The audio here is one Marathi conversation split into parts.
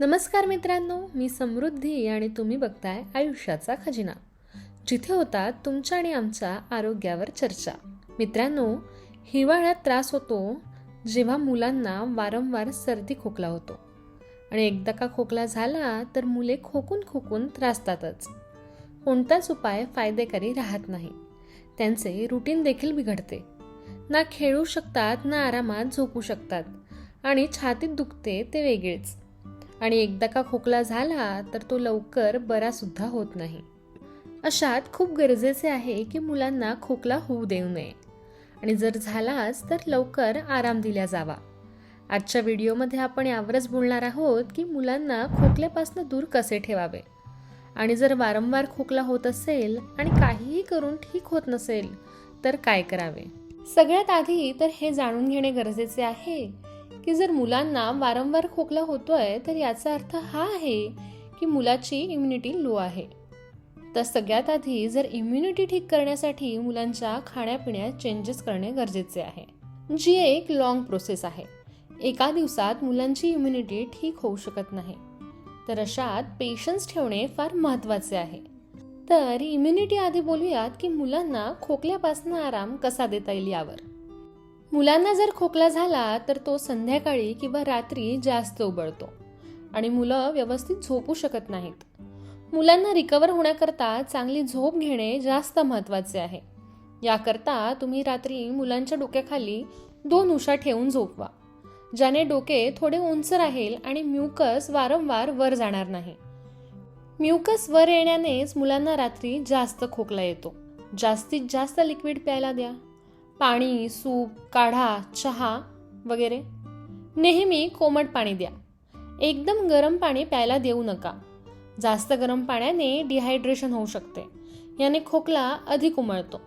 नमस्कार मित्रांनो मी समृद्धी आणि तुम्ही बघताय आयुष्याचा खजिना. जिथे होतात तुमच्या आणि आमच्या आरोग्यावर चर्चा. मित्रांनो हिवाळ्यात त्रास होतो जेव्हा मुलांना वारंवार सर्दी खोकला होतो. आणि एकदा का खोकला झाला तर मुले खोकून खोकून त्रासतातच. कोणताच उपाय फायदेकारी राहत नाही. त्यांचे रुटीन देखील बिघडते. ना खेळू शकतात ना आरामात झोपू शकतात. आणि छातीत दुखते ते वेगळेच. आणि एकदा का खोकला झाला तर तो लवकर बरासुद्धा होत नाही. अशात खूप गरजेचे आहे की मुलांना खोकला होऊ देऊ नये. आणि जर झालाच तर लवकर आराम दिला जावा. आजच्या व्हिडिओमध्ये आपण यावरच बोलणार आहोत की मुलांना खोकल्यापासून दूर कसे ठेवावे. आणि जर वारंवार खोकला होत असेल आणि काहीही करून ठीक होत नसेल तर काय करावे? सगळ्यात आधी तर हे जाणून घेणे गरजेचे आहे की जर मुलांना वारंवार खोकला होतोय तर याचा अर्थ हा आहे की मुलाची इम्युनिटी लो आहे. तर सगळ्यात आधी जर इम्युनिटी ठीक करण्यासाठी मुलांच्या खाण्यापिण्यात चेंजेस करणे गरजेचे आहे. जी एक लॉंग प्रोसेस आहे. एका दिवसात मुलांची इम्युनिटी ठीक होऊ शकत नाही. तर अशात पेशन्स ठेवणे फार महत्त्वाचे आहे. तर इम्युनिटी आधी बोलूयात की मुलांना खोकल्यापासून आराम कसा देता येईल यावर. मुलांना जर खोकला झाला तर तो संध्याकाळी किंवा रात्री जास्त उबळतो आणि मुलं व्यवस्थित झोपू शकत नाहीत. मुलांना रिकवर होण्याकरता चांगली झोप घेणे जास्त महत्त्वाचे आहे. याकरता तुम्ही रात्री मुलांच्या डोक्याखाली दोन उशा ठेवून झोपवा ज्याने डोके थोडे उंच राहील आणि म्युकस वारंवार वर जाणार नाही. म्युकस वर येण्यानेच मुलांना रात्री जास्त खोकला येतो. जास्तीत जास्त लिक्विड प्यायला द्या. पाणी सूप काढा चहा वगैरे. नेहमी कोमट पाणी द्या. एकदम गरम पाणी प्यायला देऊ नका. जास्त गरम पाण्याने डिहायड्रेशन होऊ शकते. याने खोकला अधिक उमळतो.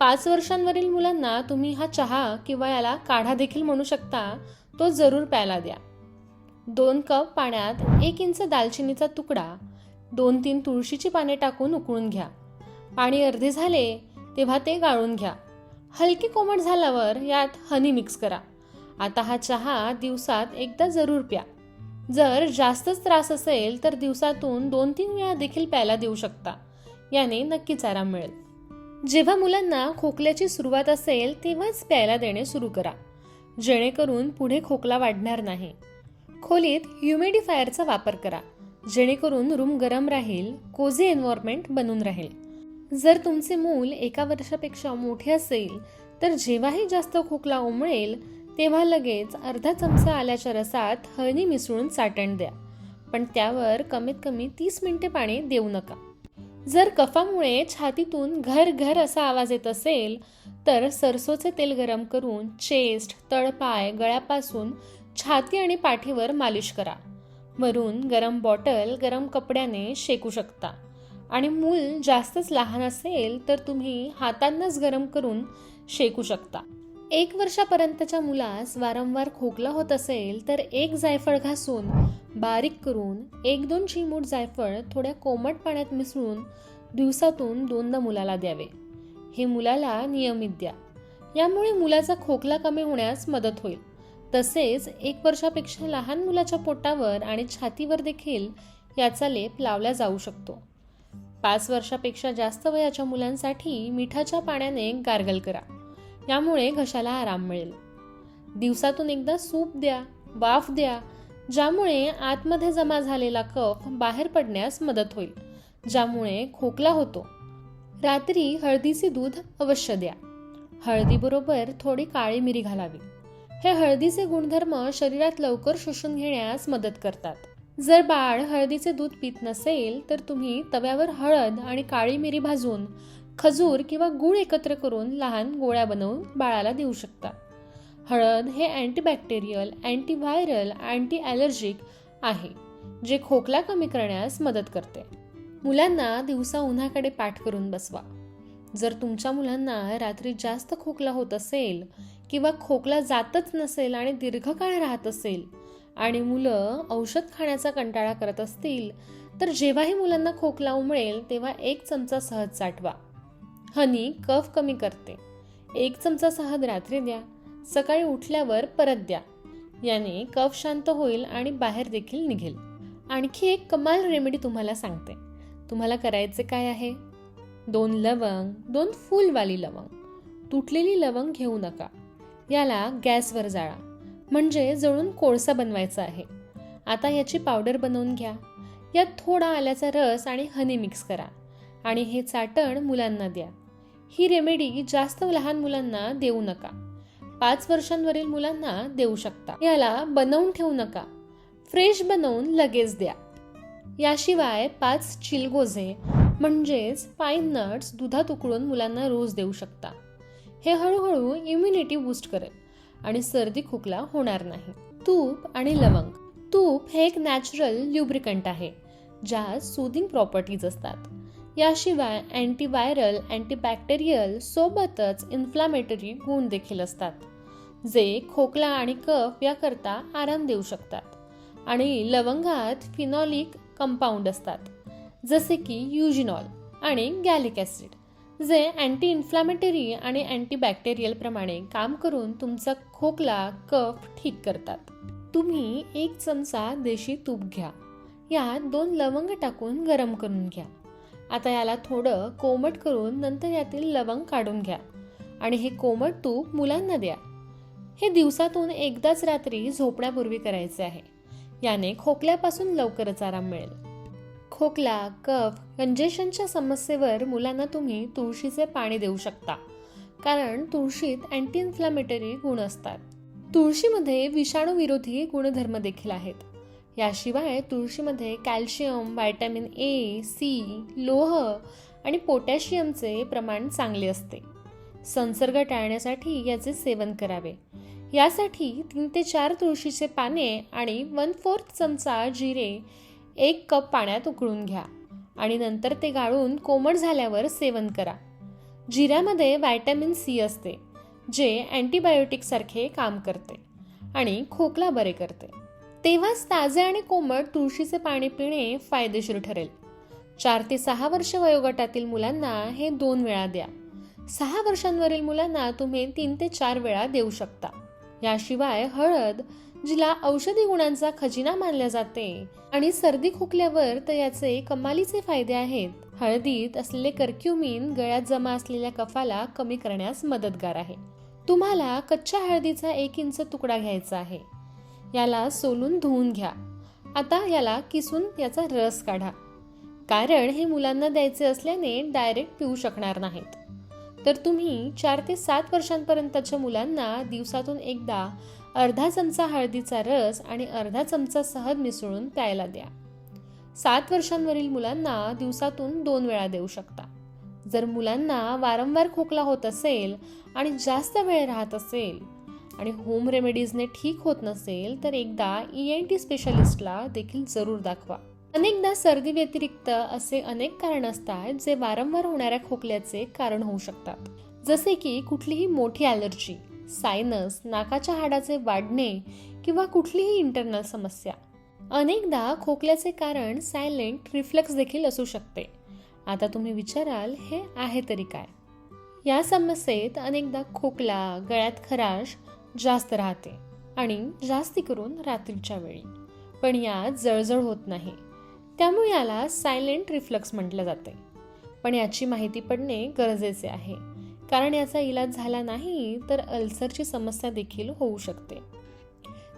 पाच वर्षांवरील मुलांना तुम्ही हा चहा किंवा याला काढा देखील म्हणू शकता तो जरूर प्यायला द्या. दोन कप पाण्यात एक इंच दालचिनीचा तुकडा दोन तीन तुळशीची पाने टाकून उकळून घ्या. पाणी अर्धे झाले तेव्हा ते गाळून घ्या. हलकी कोमट झाल्यावर यात हनी मिक्स करा. आता हा चहा दिवसात एकदा जरूर प्या. जर जास्तच त्रास असेल तर दिवसातून दोन तीन वेळा देखील प्यायला देऊ शकता. याने नक्कीच आराम मिळेल. जेव्हा मुलांना खोकल्याची सुरुवात असेल तेव्हाच प्यायला देणे सुरू करा. जेणेकरून पुढे खोकला वाढणार नाही. खोलीत ह्युमिडिफायरचा वापर करा. जेणेकरून रूम गरम राहील कोझी एन्व्हायरमेंट बनून राहील. जर तुमचे मूल एका वर्षापेक्षा मोठे असेल तर जेव्हाही जास्त खोकला उमळेल तेव्हा लगेच अर्धा चमचा आल्याच्या रसात हळदी मिसळून साटण द्या. पण त्यावर कमीत कमी तीस मिनिटे पाणी देऊ नका. जर कफामुळे छातीतून घर घर असा आवाज येत असेल तर सरसोचे तेल गरम करून चेस्ट तळपाय गळ्यापासून छाती आणि पाठीवर मालिश करा. वरून गरम बॉटल गरम कपड्याने शेकू शकता. आणि मूल जास्तच लहान असेल तर तुम्ही हातांनाच गरम करून शेकू शकता. एक वर्षापर्यंतच्या मुलास वारंवार खोकला होत असेल तर एक जायफळ घासून बारीक करून एक दोन चिमूट जायफळ थोड्या कोमट पाण्यात मिसळून दिवसातून दोनदा मुलाला द्यावे. हे मुलाला नियमित द्या. यामुळे मुलाचा खोकला कमी होण्यास मदत होईल. तसेच एक वर्षापेक्षा लहान मुलाच्या पोटावर आणि छातीवर देखील याचा लेप लावला जाऊ शकतो. पाच वर्षापेक्षा जास्त वयाच्या मुलांसाठी मिठाच्या पाण्याने गार्गल करा. यामुळे घशाला आराम मिळेल. दिवसातून एकदा सूप द्या वाफ द्या ज्यामुळे आतमध्ये जमा झालेला कफ बाहेर पडण्यास मदत होईल ज्यामुळे खोकला होतो. रात्री हळदीचे दूध अवश्य द्या. हळदीबरोबर थोडी काळी मिरी घालावी. हे हळदीचे गुणधर्म शरीरात लवकर शोषून घेण्यास मदत करतात. जर बाळ हळदीचे दूध पित नसेल तर तुम्ही तव्यावर हळद आणि काळी मिरी भाजून खजूर किंवा गूळ एकत्र करून लहान गोळ्या बनवून बाळाला देऊ शकता. हळद हे अँटीबॅक्टेरियल अँटीव्हायरल अँटी ॲलर्जिक आहे जे खोकला कमी करण्यास मदत करते. मुलांना दिवसा उन्हाकडे पाठ करून बसवा. जर तुमच्या मुलांना रात्री जास्त खोकला होत असेल किंवा खोकला जातच नसेल आणि दीर्घकाळ राहत असेल आणि मुलं औषध खाण्याचा कंटाळा करत असतील तर जेव्हाही मुलांना खोकला उमळेल तेव्हा एक चमचा सहज साठवा. हनी कफ कमी करते. एक चमचा सहज रात्री द्या. सकाळी उठल्यावर परत द्या. याने कफ शांत होईल आणि बाहेर देखील निघेल. आणखी एक कमाल रेमेडी तुम्हाला सांगते. तुम्हाला करायचे काय आहे? दोन लवंग दोन फुलवाली लवंग. तुटलेली लवंग घेऊ नका. याला गॅसवर जाळा. म्हणजे जळून कोळसा बनवायचा आहे. आता याची पावडर बनवून घ्या. यात थोडा आल्याचा रस आणि हनी मिक्स करा आणि हे चाटण मुलांना द्या. ही रेमेडी जास्त लहान मुलांना देऊ नका. पाच वर्षांवरील मुलांना देऊ शकता. याला बनवून ठेवू नका. फ्रेश बनवून लगेच द्या. याशिवाय पाच चिलगोजे म्हणजेच पाईन नट्स दुधात उकळून मुलांना रोज देऊ शकता. हे हळूहळू इम्युनिटी बूस्ट करेल. आणि सर्दी खोकला होणार नाही. तूप आणि लवंग. तूप हे एक नॅचरल ल्युब्रिकंट आहे ज्यात सुदिंग प्रॉपर्टीज असतात. याशिवाय अँटीव्हायरल अँटीबॅक्टेरियल सोबतच इन्फ्लामेटरी गुण देखील असतात जे खोकला आणि कफ याकरता आराम देऊ शकतात. आणि लवंगात फिनॉलिक कंपाऊंड असतात जसे की युजिनॉल आणि गॅलिक ॲसिड जे अँटी इन्फ्लॅमेटरी आणि अँटीबॅक्टेरियलप्रमाणे काम करून तुमचा खोकला कफ ठीक करतात. तुम्ही एक चमचा देशी तूप घ्या. यात दोन लवंग टाकून गरम करून घ्या. आता याला थोडं कोमट करून नंतर यातील लवंग काढून घ्या. आणि हे कोमट तूप मुलांना द्या. हे दिवसातून एकदाच रात्री झोपण्यापूर्वी करायचे आहे. याने खोकल्यापासून लवकरच आराम मिळेल. खोकला कफ कंजेशनच्या समस्येवर मुलांना तुम्ही तुळशीचे पाणी देऊ शकता. कारण तुळशीत अँटी इन्फ्लॅमेटरी गुण असतात. तुळशीमध्ये विषाणूविरोधी गुणधर्म देखील आहेत. याशिवाय तुळशीमध्ये कॅल्शियम व्हायटॅमिन ए सी लोह आणि पोटॅशियमचे प्रमाण चांगले असते. संसर्ग टाळण्यासाठी याचे सेवन करावे. यासाठी तीन ते चार तुळशीचे पाने आणि वन फोर्थ चमचा जिरे एक कप पाण्यात उकळून घ्या आणि नंतर ते गाळून कोमट झाल्यावर सेवन करा. जिऱ्यामध्ये व्हायटॅमिन सी असते जे अँटीबायोटिकसारखे काम करते आणि खोकला बरे करते. तेव्हाच ताजे आणि कोमट तुळशीचे पाणी पिणे फायदेशीर ठरेल. चार ते सहा वर्ष वयोगटातील मुलांना हे दोन वेळा द्या. सहा वर्षांवरील मुलांना तुम्ही तीन ते चार वेळा देऊ शकता. याशिवाय हळद जिला औषधी गुणांचा खजिना मानल्या जाते. आणि सर्दी खोकल्यावर तर याचे कमालीचे फायदे आहेत. हळदीत असलेले कर्क्युमिन गळ्यात जमा असलेल्या कफाला कमी करण्यास मदतगार आहे. तुम्हाला कच्च्या हळदीचा एक इंच तुकडा घ्यायचा आहे. याला सोलून धुवून घ्या. आता याला किसून याचा रस काढा. कारण हे मुलांना द्यायचे असल्याने डायरेक्ट पिऊ शकणार नाहीत. तर तुम्ही चार ते सात वर्षांपर्यंतच्या मुलांना दिवसातून एकदा अर्धा चमचा हळदीचा रस आणि अर्धा चमचा सहज मिसळून प्यायला द्या. सात वर्षांवरील मुलांना दिवसातून दोन वेळा देऊ शकता. जर मुलांना वारंवार खोकला होत असेल आणि जास्त वेळ राहत असेल आणि होम रेमेडीजने ठीक होत नसेल तर एकदा ई एन टी स्पेशलिस्टला देखील जरूर दाखवा. अनेकदा सर्दी व्यतिरिक्त असे अनेक कारण असतात जे वारंवार होणाऱ्या खोकल्याचे कारण होऊ शकतात. जसे की कुठलीही मोठी ॲलर्जी सायनस नाकाच्या हाडाचे वाढणे किंवा कुठलीही इंटरनल समस्या. अनेकदा खोकल्याचे कारण सायलेंट रिफ्लेक्स देखील असू शकते. आता तुम्ही विचाराल हे आहे तरी काय? या समस्येत अनेकदा खोकला गळ्यात खराश जास्त राहते आणि जास्ती करून रात्रीच्या वेळी. पण यात जळजळ होत नाही. त्यामुळे याला सायलेंट रिफ्लक्स म्हटलं जाते. पण याची माहिती पडणे गरजेचे आहे. कारण याचा इलाज झाला नाही तर अल्सरची समस्या देखील होऊ शकते.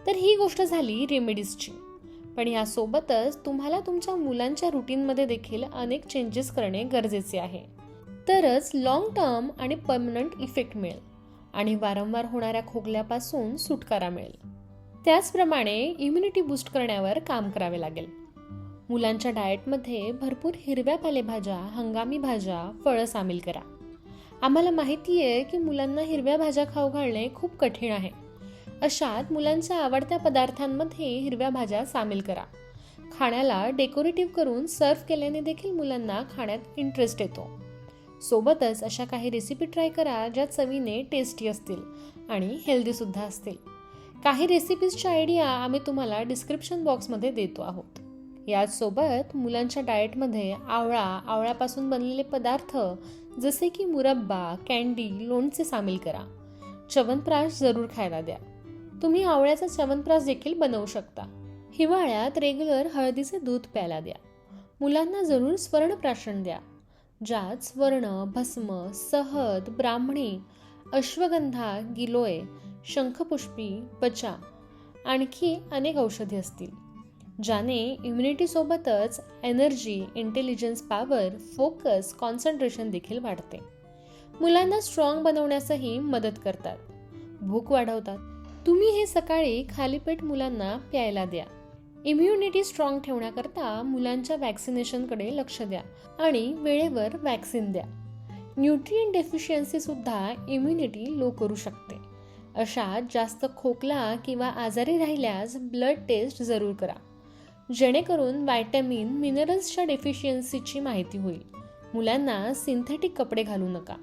तर ही गोष्ट झाली रेमेडीजची. पण यासोबतच तुम्हाला तुमच्या मुलांच्या रुटीनमध्ये देखील अनेक चेंजेस करणे गरजेचे आहे. तरच लाँग टर्म आणि परमनंट इफेक्ट मिळेल आणि वारंवार होणाऱ्या खोकल्यापासून सुटकारा मिळेल. त्याचप्रमाणे इम्युनिटी बूस्ट करण्यावर काम करावे लागेल. मुलांच्या डाएटमध्ये भरपूर हिरव्या पालेभाज्या हंगामी भाज्या फळं सामील करा. आम्हाला माहिती आहे की मुलांना हिरव्या भाज्या खाऊ घालणे खूप कठीण आहे. अशात मुलांच्या आवडत्या पदार्थांमध्ये हिरव्या भाज्या सामील करा. खाण्याला डेकोरेटिव्ह करून सर्व केल्याने देखील मुलांना खाण्यात इंटरेस्ट येतो. सोबतच अशा काही रेसिपी ट्राय करा ज्या चवीने टेस्टी असतील आणि हेल्दीसुद्धा असतील. काही रेसिपीजच्या आयडिया आम्ही तुम्हाला डिस्क्रिप्शन बॉक्समध्ये देतो आहोत. याचसोबत मुलांच्या डाएटमध्ये आवळा आवळ्यापासून बनलेले पदार्थ जसे की मुरब्बा कॅन्डी लोणचे सामील करा. च्यवनप्राश जरूर खायला द्या. तुम्ही आवळ्याचा च्यवनप्राश देखील बनवू शकता. हिवाळ्यात रेग्युलर हळदीचे दूध प्यायला द्या. मुलांना जरूर स्वर्णप्राशन द्या. ज्यात स्वर्ण भस्म सहद ब्राह्मणी अश्वगंधा गिलोय शंखपुष्पी बचा आणखी अनेक औषधी असतील. ज्याने इम्युनिटीसोबतच energy intelligence power focus concentration देखील वाढते. मुलांना स्ट्रॉंग बनवण्यासही मदत करतात. भूक वाढवतात. तुम्ही हे सकाळी खालीपेट मुलांना प्यायला द्या. इम्युनिटी स्ट्रॉंग ठेवण्याकरता मुलांच्या वॅक्सिनेशनकडे लक्ष द्या आणि वेळेवर वॅक्सिन द्या. न्यूट्रिएंट डेफिशियन्सीसुद्धा इम्युनिटी लो करू शकते. अशा जास्त खोकला किंवा आजारी राहिल्यास ब्लड टेस्ट जरूर करा. जेणेकरून व्हायटॅमिन मिनरल्सच्या डेफिशियन्सीची माहिती होईल. मुलांना सिंथेटिक कपडे घालू नका.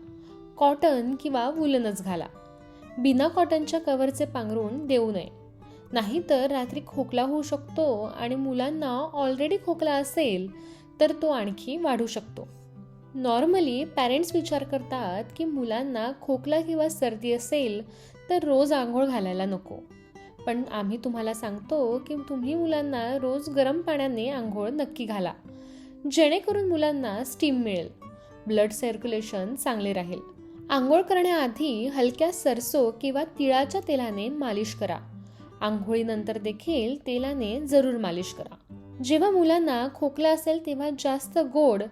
कॉटन किंवा वुलनच घाला. बिना कॉटनच्या कव्हरचे पांघरून देऊ नये. नाहीतर रात्री खोकला होऊ शकतो आणि मुलांना ऑलरेडी खोकला असेल तर तो आणखी वाढू शकतो. नॉर्मली पॅरेंट्स विचार करतात की मुलांना खोकला किंवा सर्दी असेल तर रोज आंघोळ घालायला नको. पण आम्ही तुम्हाला सांगतो की तुम्ही मुलांना रोज गरम पाण्याने आंघोळ नक्की घाला. जेणेकरून मुलांना स्टीम मिळेल. ब्लड सर्क्युलेशन चांगले राहील. आंघोळ करण्याआधी हलक्या सरसो किंवा तिळाच्या तेलाने मालिश करा. आंघोळीनंतर देखील तेलाने जरूर मालिश करा. जेव्हा मुलांना खोकला असेल तेव्हा जास्त गोड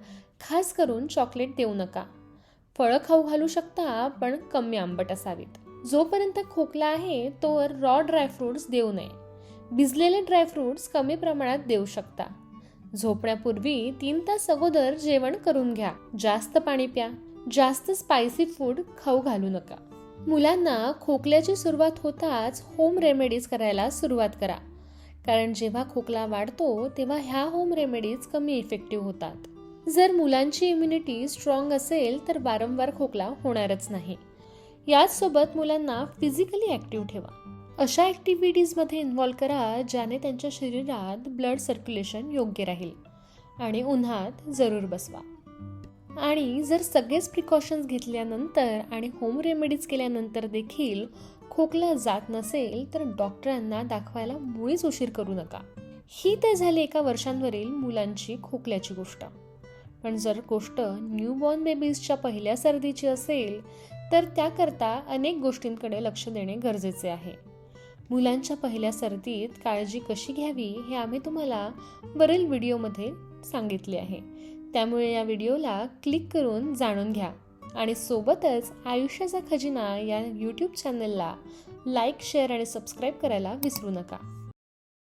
खास करून चॉकलेट देऊ नका. फळं खाऊ घालू शकता पण कमी आंबट असावीत. जोपर्यंत खोकला आहे तोवर रॉ ड्रायफ्रुट्स देऊ नये. भिजलेले ड्रायफ्रुट्स कमी प्रमाणात देऊ शकता. झोपण्यापूर्वी तीन तास अगोदर जेवण करून घ्या. जास्त पाणी प्या. जास्त स्पायसी फूड खाऊ घालू नका. मुलांना खोकल्याची सुरुवात होताच होम रेमेडीज करायला सुरुवात करा. कारण जेव्हा खोकला वाढतो तेव्हा ह्या होम रेमेडीज कमी इफेक्टिव्ह होतात. जर मुलांची इम्युनिटी स्ट्रॉंग असेल तर वारंवार खोकला होणारच नाही. याचसोबत मुलांना फिजिकली ॲक्टिव्ह ठेवा. अशा ॲक्टिव्हिटीजमध्ये इन्व्हॉल्व करा ज्याने त्यांच्या शरीरात ब्लड सर्क्युलेशन योग्य राहील आणि उन्हात जरूर बसवा. आणि जर सगळेच प्रिकॉशन्स घेतल्यानंतर आणि होम रेमेडीज केल्यानंतर देखील खोकला जात नसेल तर डॉक्टरांना दाखवायला मुळीच उशीर करू नका. ही तर झाली एका वर्षांवरील मुलांची खोकल्याची गोष्ट. पण जर गोष्ट न्यूबॉर्न बेबीजच्या पहिल्या सर्दीची असेल तर त्याकरता अनेक गोष्टींकडे लक्ष देणे गरजेचे आहे. मुलांच्या पहिल्या सर्दीत काळजी कशी घ्यावी हे आम्ही तुम्हाला वरील व्हिडिओमध्ये सांगितले आहे. त्यामुळे या व्हिडिओला क्लिक करून जाणून घ्या आणि सोबतच आयुष्याचा खजिना या यूट्यूब चॅनलला लाईक शेअर आणि सबस्क्राईब करायला विसरू नका.